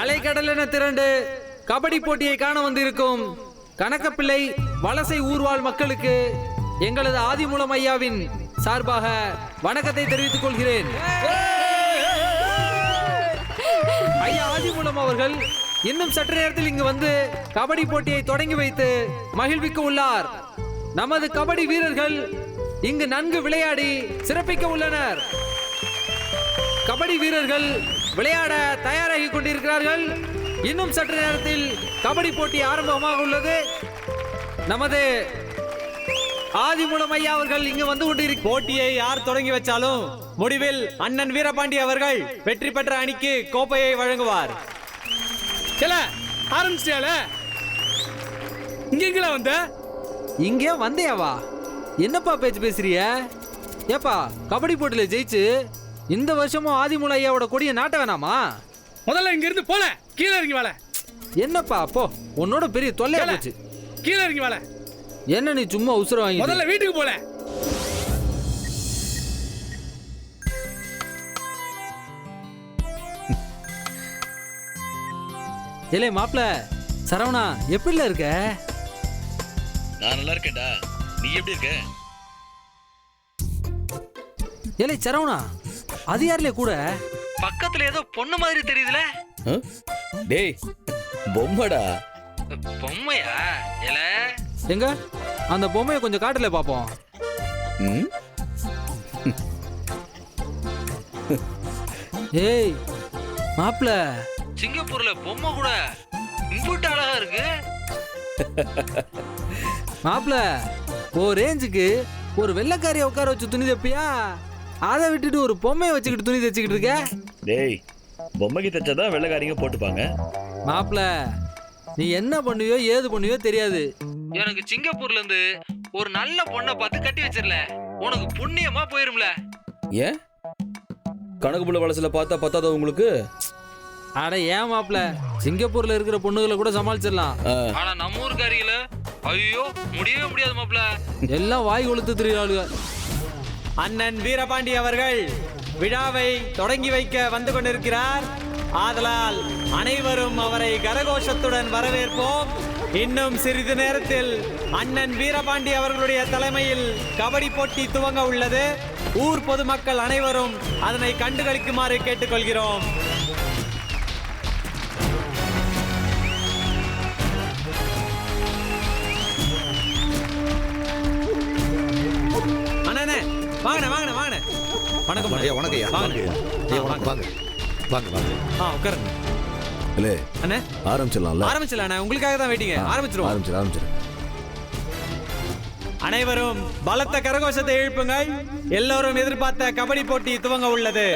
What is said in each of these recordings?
அலைக்கடலென திரண்டு கபடி போட்டியை காண வந்திருக்கும் கணக்கப்பிள்ளை வலசை ஊர்வாழ் மக்களுக்கு எங்களது ஆதிமூலம் ஐயாவின் சார்பாக வணக்கத்தை தெரிவித்துக் கொள்கிறேன். ஐயா ஆதிமூலம் அவர்கள் இன்னும் சற்று நேரத்தில் இங்கு வந்து கபடி போட்டியை தொடங்கி வைத்து மகிழ்விக்க உள்ளார். நமது கபடி வீரர்கள் இங்கு நன்கு விளையாடி சிறப்பிக்க உள்ளனர். கபடி வீரர்கள் விளையாட தயாராகி கொண்டிருக்கிறார்கள். இன்னும் சற்று நேரத்தில் கபடி போட்டி ஆரம்பமாக உள்ளது நமது ஆதிமூலம் ஐயா அவர்கள் இங்கு வந்து கொண்டிருக்க போட்டியை யார் தொடங்கி வச்சாலும் முடிவில் அண்ணன் வீரபாண்டி அவர்கள் வெற்றி பெற்ற அணிக்கு கோப்பையை வழங்குவார். சில ஆரம்பிச்சிட்டியால இங்க வந்த? இங்கே வந்தியாவா என்னப்பா பேச்சு பேசுறிய ஏப்பா கபடி போட்டியில் ஜெயிச்சு இந்த வருஷமும் ஆதிமூல ஐயாவோட கொடியை நாட்ட வேணாமா? முதல்ல இங்க இருந்து போல. கீழே இறங்கி வாழ. என்னப்பா போ. உன்னோட பெரிய தொல்லையா போச்சு கீழே இறங்கி வாழ. என்ன நீ சும்மா உசுர வாங்கி முதல்ல வீட்டுக்கு போல. ஏலே மாப்ள சரவணா எப்படில இருக்க? நான் நல்லா இருக்கேன்டா. நீ எப்படி இருக்க? ஏலே சரவணா. அது யார்ல கூட? பக்கத்துல ஏதோ பொண்ணு மாதிரி தெரியுதுல? டேய் பொம்மடா. பொம்மையா? ஏல எங்க? அந்த பொம்மையை கொஞ்சம் காட்டல பாப்போம்? ஏய் மாப்ள. சிங்கப்பூர்ல பொம்மை கூட இம்புட்டு அழகா இருக்கு. மாப்ள ஓ ரேஞ்சுக்கு ஒரு வெள்ளைக்காரியை உட்கார வச்சு துணி தைப்பியா? அதை விட்டுட்டு ஒரு பொம்மையை வச்சுக்கிட்டு துணி தைச்சுக்கிட்டு இருக்க? டேய் பொம்மைக்கு தைச்சாதான் வெள்ளைக்காரிங்க போட்டுப்பாங்க. மாப்ள நீ என்ன பண்ணுவியோ ஏது பண்ணுவியோ தெரியாது. எனக்கு சிங்கப்பூர்ல இருந்து ஒரு நல்ல பொண்ணை பார்த்து கட்டி வச்சிரல. உனக்கு புண்ணியமா போயிரும்ல. ஏன்? கணக்கு புள்ள வளசில பார்த்தா பத்தாத உங்களுக்கு? அட ஏன் மாப்ள சிங்கப்பூர்ல இருக்கிற பொண்ணுகளை கூட சமாளிச்சிடலாம். ஆனா நம்ம ஊருக்காரிகள ஐயோ முடியவே முடியாது மாப்ள எல்லாம் வாய் கொளுத்து திரியாளுக அண்ணன் வீரபாண்டி அவர்கள் விழாவை தொடங்கி வைக்க வந்து கொண்டிருக்கிறார். ஆதலால் அனைவரும் அவரை கரகோஷத்துடன் வரவேற்போம். இன்னும் சிறிது நேரத்தில் அண்ணன் வீரபாண்டி அவர்களுடைய தலைமையில் கபடி போட்டி துவங்க உள்ளது. ஊர் பொதுமக்கள் அனைவரும் அதனை கண்டுகளிக்குமாறு கேட்டுக்கொள்கிறோம். வணக்கம். ஐயா வணக்கம் ஐயா. வாங்க. ஐயா வணக்கம். வாங்க. வாங்க. வாங்க ஆ உட்காருங்க. இல்லே அண்ணே? ஆரம்பிச்சிடலாம்ல? ஆரம்பிச்சிடலாம் அண்ணே. உங்களுக்காக தான் வெயிட்டிங்க ஆரம்பிச்சிருவோம். ஆரம்பிச்சிரு ஆரம்பிச்சிரு அனைவரும் பலத்த கரகோஷத்தை எழுப்புங்கள். எல்லோரும் எதிர்பார்த்த கபடி போட்டி துவங்க உள்ளது.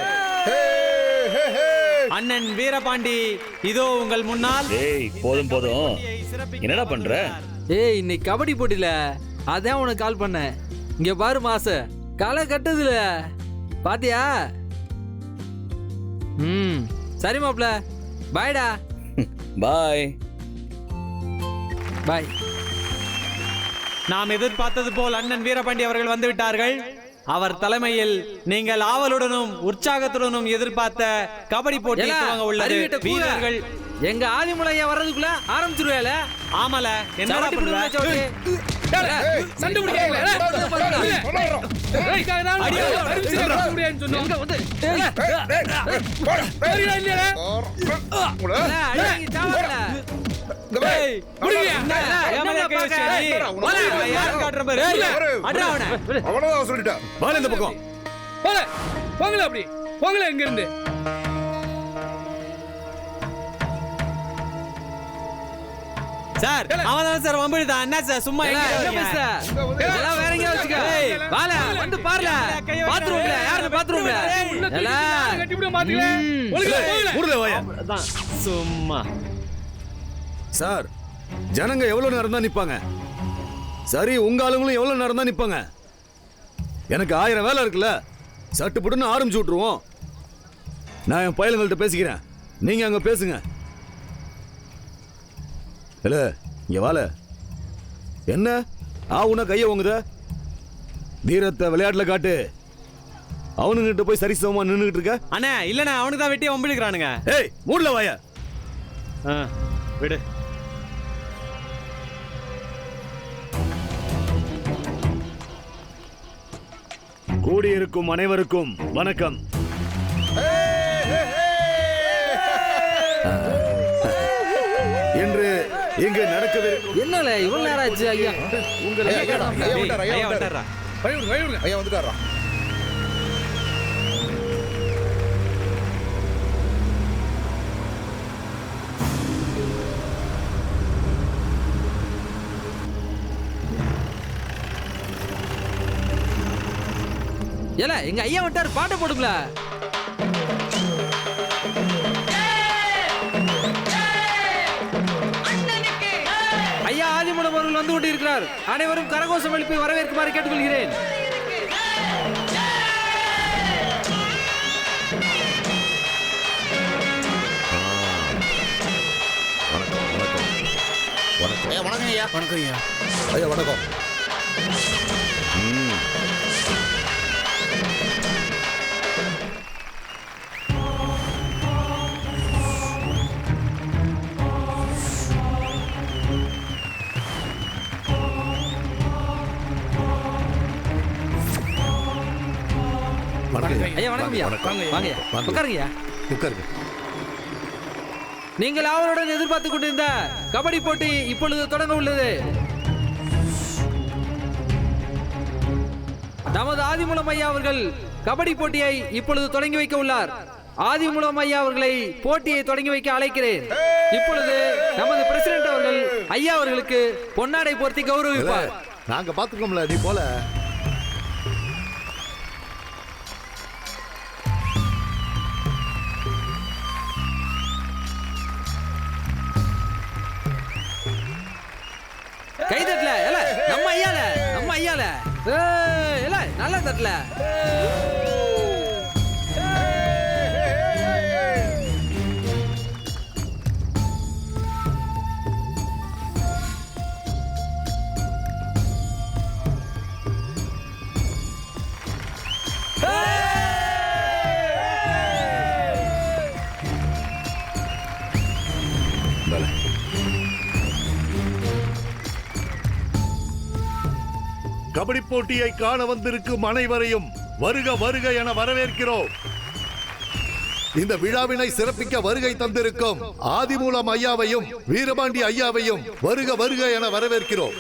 அண்ணன் வீரபாண்டி இதோ உங்கள் முன்னால். போதும் போதும். என்னடா பண்ற? ஏய் இன்னைக்கு கபடி போட்டியில அதான் உனக்கு கால் பண்ணேன். இங்க பாரு மாச. களை கட்டுதுல. பாத்தியா? ம் சரி மாப்ள. பாய்டா. பாய். பாய். நாம் எதிர்பார்த்தது போல் அண்ணன் வீரபாண்டி அவர்கள் வந்து விட்டார்கள் அவர் தலைமையில் நீங்கள் ஆவலுடனும் உற்சாகத்துடனும் எதிர்பார்த்த கபடி போட்டி உள்ளது. வீரர்கள் எங்க ஆதிமலையா வர்றதுக்குள்ள ஆரம்பிச்சிருவேல ஆமல என்னடா பண்ணுவ சண்டை. அவ்வளவுதான் சொல்லிட்டேன் வாங்க இந்த பக்கம் போல போங்களே அப்படி போங்களே இங்க இருந்து சார் அவன் சார் வம்பிழுத்தான் என்ன சார் சும்மா? இதெல்லாம் வேற எங்கேயாவது வச்சுக்க. வால, வந்து பாருல. பாத்ரூம்ல, யாரு பாத்ரூம்ல? சும்மா. சார் ஜனங்க எவ்வளவு நேரம் தான் நிப்பாங்க? சரி உங்க ஆளுங்களும் எவ்வளவு நேரம் தான் நிப்பாங்க? எனக்கு ஆயிரம் வேலை இருக்குல்ல. சட்டு புட்டுன்னு ஆரம்பிச்சு விட்டுருவோம். நான் என் பயலுங்கள்ட்ட பேசிக்கிறேன். நீங்க அங்க பேசுங்க. இல்ல இங்க வாழ என்ன? ஆ உன கைய உங்குத வீரத்தை விளையாட்டுல காட்டு. அவனுங்கிட்ட போய் சரிசமமா நின்னுகிட்டு இருக்க? அண்ணே இல்லண்ணே அவனுக்கு தான் வெட்டி வம்பிழுக்கிறானுங்க. ஏய் மூடல வாய. ஆ, விடு. கூடியிருக்கும் அனைவருக்கும் வணக்கம். என்னல இவ்வளவு நேரம் ஆச்சு ஐயா. உங்களை டேய், ஐயா வந்துடுறா வழி விடுங்க வழி விடுங்க ஐயா வந்துட்டாரா? ஏல எங்க ஐயா வந்துட்டாரு பாட்டை போடுங்கள. வந்து கொண்டிருக்கிறார். அனைவரும் கரகோஷம் எழுப்பி வரவேற்குமாறு கேட்டுக்கொள்கிறேன். வணக்கம் ஐயா. வணக்கம் ஐயா. ஐயா வணக்கம். ஐயா வணக்கம் ஐயா. வாங்க ஐயா உட்காருங்க ஐயா உட்காருங்க. நீங்கள் அவருடன் எதிர்பார்த்து கொண்டிருந்த கபடி போட்டி இப்பொழுது தொடங்க உள்ளது. நமது ஆதிமூலம் ஐயா அவர்கள் கபடி போட்டியை இப்பொழுது தொடங்கி வைக்க உள்ளார். ஆதிமூலம் ஐயா அவர்களை போட்டியை தொடங்கி வைக்க அழைக்கிறேன். இப்பொழுது நமது பிரசிடென்ட் அவர்கள் ஐயா அவர்களுக்கு பொன்னாடை போர்த்தி கௌரவிப்பார். நாங்க பாத்துக்கோம்ல நீ போல. கை தட்டல ஏல நம்ம ஐயால நம்ம ஐயால. ஏய், ஏல நல்லா தட்டல. கபடி போட்டியை காண வந்திருக்கும் அனைவரையும் வருக வருக என வரவேற்கிறோம். இந்த விழாவினை சிறப்பிக்க வருகை தந்திருக்கும் ஆதிமூலம் ஐயாவையும் வீரபாண்டி ஐயாவையும் வருக வருக என வரவேற்கிறோம்.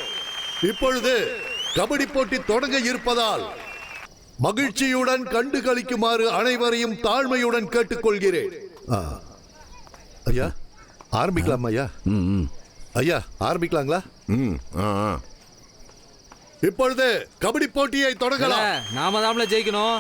இப்பொழுது கபடி போட்டி தொடங்க இருப்பதால் மகிழ்ச்சியுடன் கண்டு களிக்குமாறு அனைவரையும் தாழ்மையுடன் கேட்டுக்கொள்கிறேன். ஆ. ஐயா ஆரம்பிக்கலாம் ஐயா? ஐயா ஆரம்பிக்கலாங்களா? இப்பொழுது கபடி போட்டியை தொடங்கலாம். நாம தாம்ல ஜெயிக்கணும்.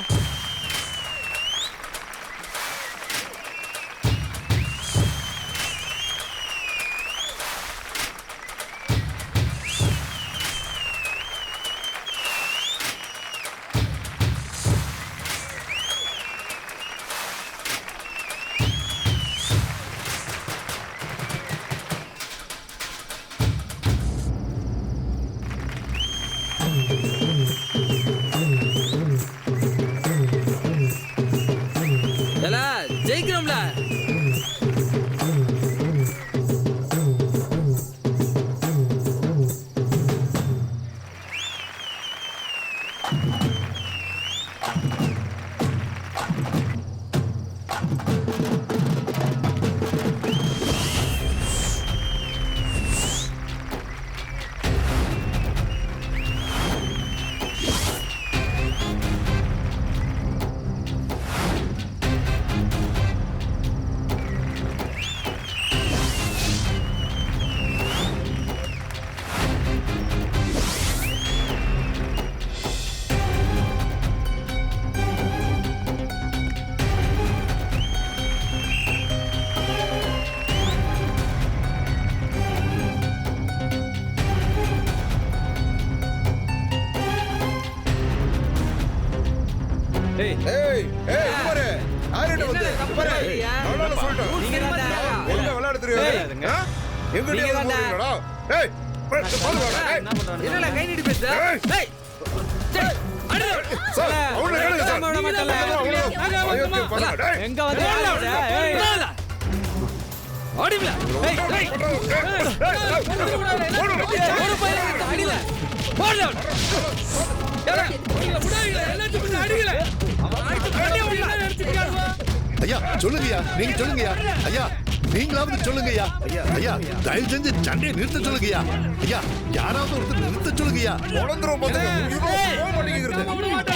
டேய். எங்க வந்து. அடிவில ஒரு பையன் அடியில போடல தான் அடிச்சிருக்கானுவா. ஐயா சொல்லுங்கய்யா நீங்க சொல்லுங்கய்யா ஐயா நீங்களாவது சொல்லுங்கய்யா ஐயா தயவு செஞ்சு சண்டையை நிறுத்த சொல்லுங்கய்யா ஐயா யாராவது ஒருத்தர் நிறுத்த சொல்லுங்கய்யா உடந்துரும். இவன்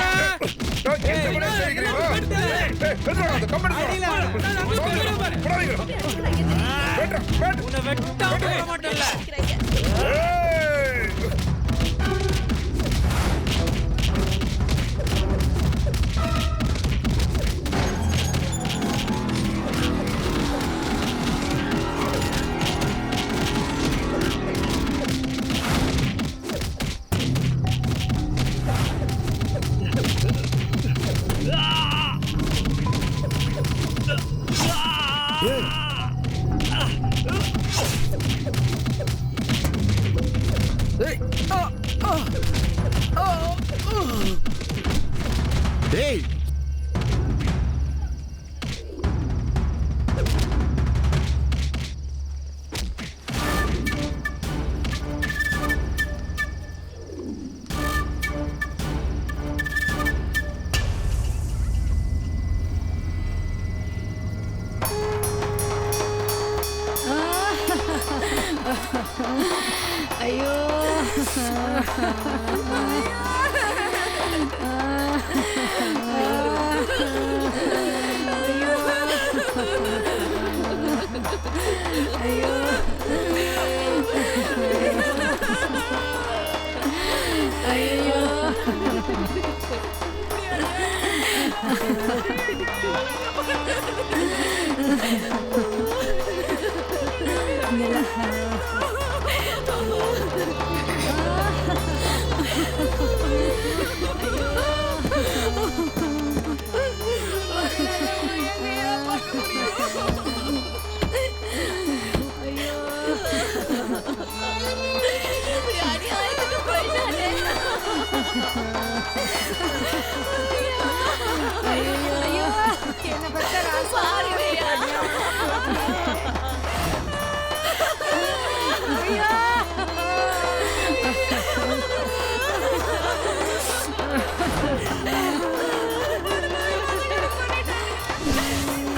അയ്യോ അയ്യോ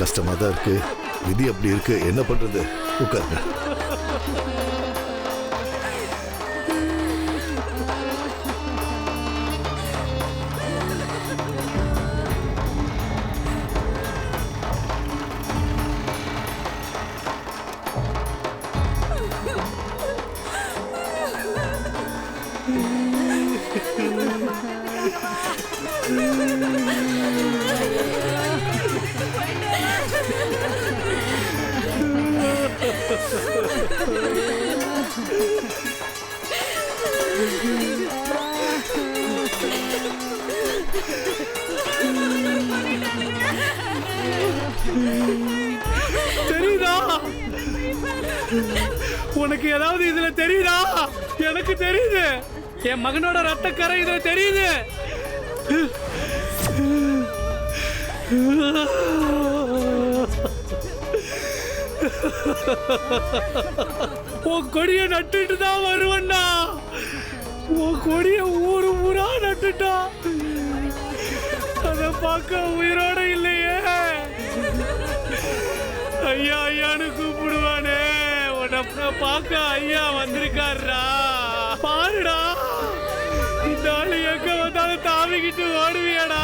கஷ்டமா தான் இருக்கு. விதி அப்படி இருக்கு. என்ன பண்றது? உட்காருங்க. உனக்கு ஏதாவது இதுல தெரியுதா? எனக்கு தெரியுது. என் மகனோட ரத்தக்கரை இதுல தெரியுது. உன் கொடிய நட்டுட்டு தான் வருவண்ணா உன் கொடிய ஊரு ஊரா நட்டுட்டா. அதை பார்க்க உயிரோட இல்லையே. ஐயா ஐயான்னு கூப்பிடுவானே உன்னை பார்க்க ஐயா வந்திருக்காருடா. பாருடா. இந்த ஆள் எங்க வந்தாலும் தாவிக்கிட்டு ஓடுவியாடா.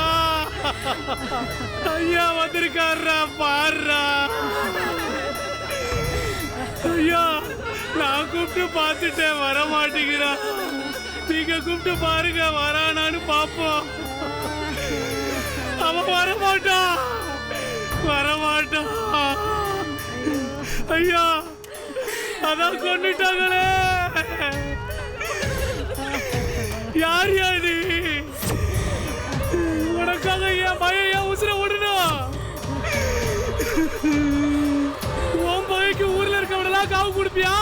ஐயா வந்திருக்காருடா பாருடா. ஐயா நான் கூப்பிட்டு பார்த்துட்டேன் வர மாட்டேங்கிறா நீங்க கூப்பிட்டு பாருங்க வரானான்னு பாப்போம் அவன் வரமாட்டான் வரமாட்டான் ஐயா அதான் கொண்டுட்டாங்களே. யார் யா உனக்காக என் பையன் என் உசுர விடணும் உன் பையக்கு ஊர்ல இருக்கவனெல்லாம் காவு கொடுப்பியா?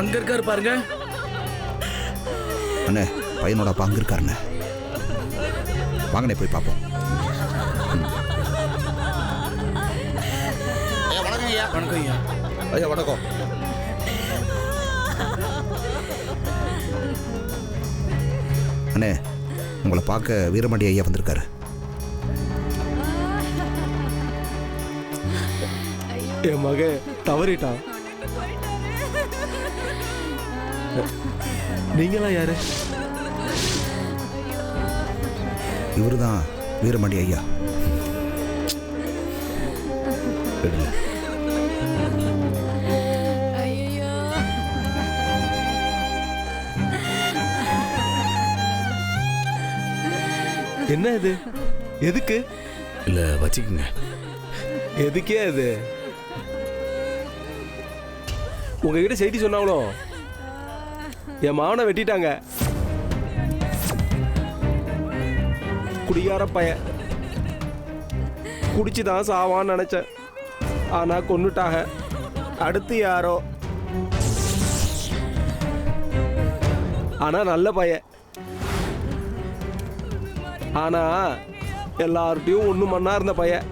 அங்க இருக்காரு பாருங்க. அண்ணே பையனோட அப்பா அங்கே இருக்காருண்ணே. வாங்கண்ணே போய் பார்ப்போம். ஐயா. வணக்கம் ஐயா. ஐயா வணக்கம். அண்ணே உங்களை பார்க்க வீரமணி ஐயா வந்திருக்காரு. என் மகன் தவறிட்டான். நீங்களாம் யாரு? இவர் தான் வீரமணி. ஐயோ. என்ன இது? எதுக்கு? இல்ல வச்சுக்கோங்க. எதுக்கே அது? உங்ககிட்ட செய்தி சொன்னாங்களோ? என் மாவனை வெட்டிட்டாங்க. குடிகார பையன். குடிச்சு தான் சாவான்னு நினைச்சேன். ஆனா கொன்னுட்டாங்க. அடுத்து யாரோ? ஆனா நல்ல பையன். ஆனால் எல்லார்ட்டையும் ஒன்று மண்ணா இருந்த பையன்.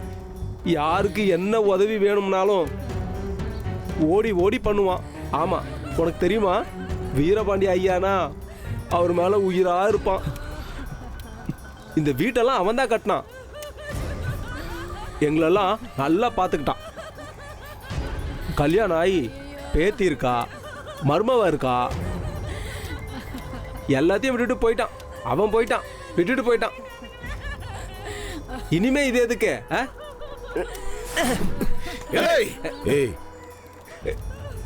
யாருக்கு என்ன உதவி வேணும்னாலும் ஓடி ஓடி பண்ணுவான். ஆமாம் உனக்கு தெரியுமா? வீரபாண்டி ஐயானா அவர் மேலே உயிராக இருப்பான். இந்த வீட்டெல்லாம் அவன் தான் கட்டினான். எங்களெல்லாம் நல்லா பார்த்துக்கிட்டான் கல்யாணம் ஆகி பேத்தி இருக்கா மர்மவா இருக்கா எல்லாத்தையும் விட்டுட்டு போயிட்டான். அவன் போயிட்டான் விட்டுட்டு போயிட்டான். இனிமே இது எதுக்கு? ஏய்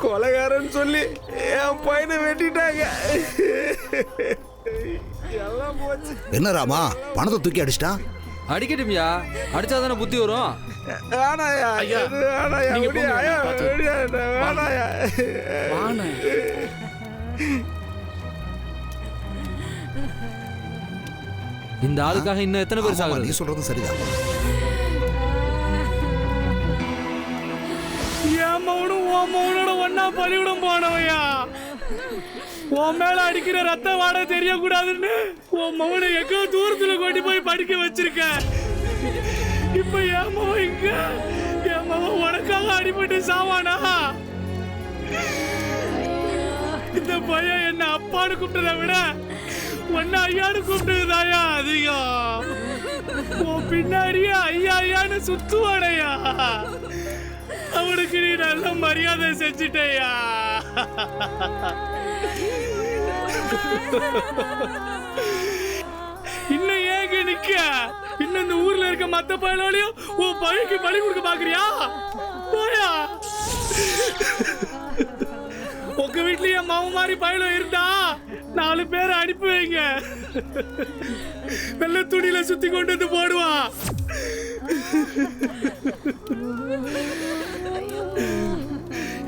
கொலைகாரன் சொல்லி என் பையனை வெட்டிட்டாங்க. எல்லாம் போச்சு. என்ன ராமா பணத்தை தூக்கி அடிச்சிட்டான் அடிக்கட்டும்யா அடிச்சாதானே புத்தி வரும்? வேணாயா இந்த ஆளுக்காக இன்னும் எத்தனை பேர் ஆமாம்மா, நீ சாகுறது? சொல்றது சரிதான். என் மகனும் உன் மகனோட ஒன்னா பலிவிடம் போனவையா? உன் மேல அடிக்கிற ரத்த வாடை தெரியக்கூடாதுன்னு உன் மகனை எங்கோ தூரத்துல கொண்டு போய் படிக்க வச்சிருக்க. இப்ப என் மகன் இங்க என் மகன் உனக்காக அடிபட்டு சாவானா? இந்த பையன் என்ன அப்பான்னு கூப்பிட்டதை விட ஒன்னு ஐயான்னு கூப்பிட்டதுதாயா அதிகம் உன் பின்னாடியே ஐயா ஐயான்னு சுத்துவானையா. அவனுக்கு நீ நல்ல மரியாதை செஞ்சிட்டயா. இன்னும் ஏங்க நிக்க? இன்னும் இந்த ஊர்ல இருக்க மத்த பயனாளியும் உன் பழிக்கு பழி கொடுக்க பாக்குறியா போயா. உங்க வீட்லயே மாவு மாதிரி பயணம் இருந்தா நாலு பேரை அனுப்பி வைங்க. வெள்ள துணியில சுத்தி கொண்டு வந்து போடுவா.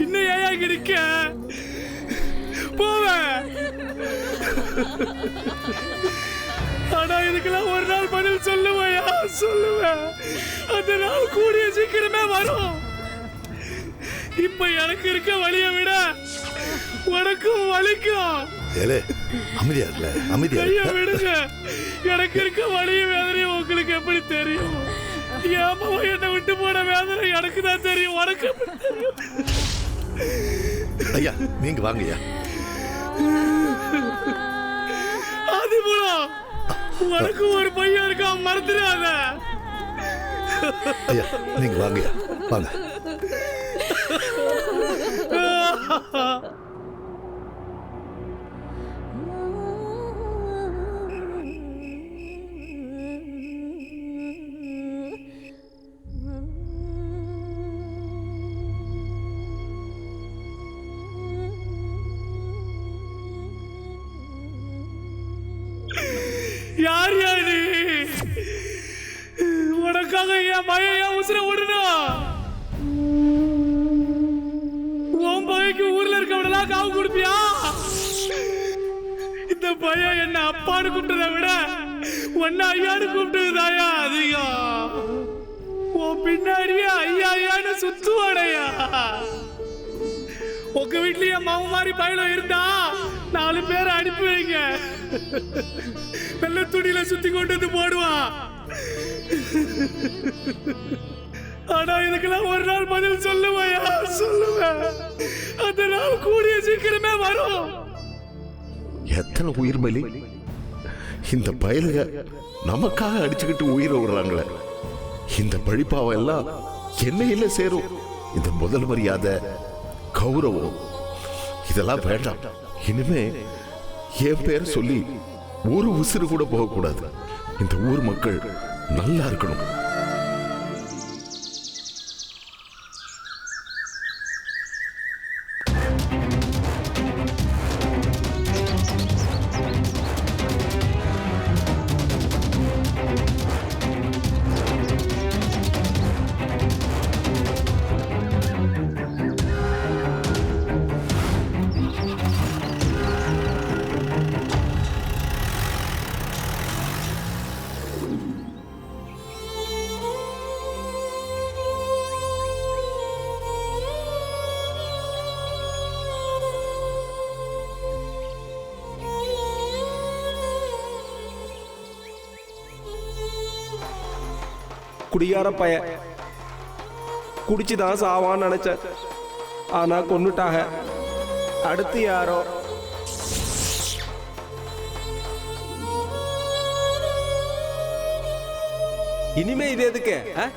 இன்னும் ஏயா கிடைக்க நிக்க? போவேன் ஆனா இதுக்கெல்லாம் ஒரு நாள் பதில் சொல்லுவையா? சொல்லுவேன் அந்த நாள் கூடிய சீக்கிரமே வரும். இப்ப எனக்கு இருக்க வழியை விட உனக்கும் வலிக்கும் ஏலே அமைதியா இல்ல அமைதியா கைய. விடுங்க. எனக்கு இருக்க வலியும் வேதனையும் உங்களுக்கு எப்படி தெரியும்? என் மகன் என்னை விட்டு போன வேதனை எனக்கு தான் தெரியும். உனக்கு எப்படி தெரியும்? ஐயா நீங்க வாங்கய்யா ஆதிமூலம் உனக்கு ஒரு பையன் இருக்கான் மறந்துடாத. ஐயா நீங்க வாங்கய்யா வாங்க. பின்னாடியே ஐயா ஐயான்னு சுத்துவாடையா உங்க வீட்லயே மாவு மாதிரி பயணம் இருந்தா நாலு பேரை அனுப்பி வைங்க. வெள்ள துணியில சுத்தி கொண்டு வந்து போடுவான் ஆனா இதுக்கெல்லாம் ஒரு நாள் பதில் சொல்லுவையா சொல்லுவேன் அந்த நாள் கூடிய சீக்கிரமே வரும். எத்தனை உயிர் பலி இந்த பயலுக நமக்காக அடிச்சுக்கிட்டு உயிரை விடுறாங்களே. இந்த பழிப்பாவம் எல்லாம் என்னையில சேரும். இந்த முதல் மரியாதை கௌரவம். இதெல்லாம் வேண்டாம். இனிமே என் பேர் சொல்லி ஒரு உசுறு கூட போகக்கூடாது. இந்த ஊர் மக்கள் நல்லா இருக்கணும். குடியார பய. குடிச்சு குடிச்சுதான் சாவான்னு நினைச்சேன். ஆனா கொன்னுட்டாக அடுத்து யாரோ? இனிமே இது எதுக்கு? ஆ?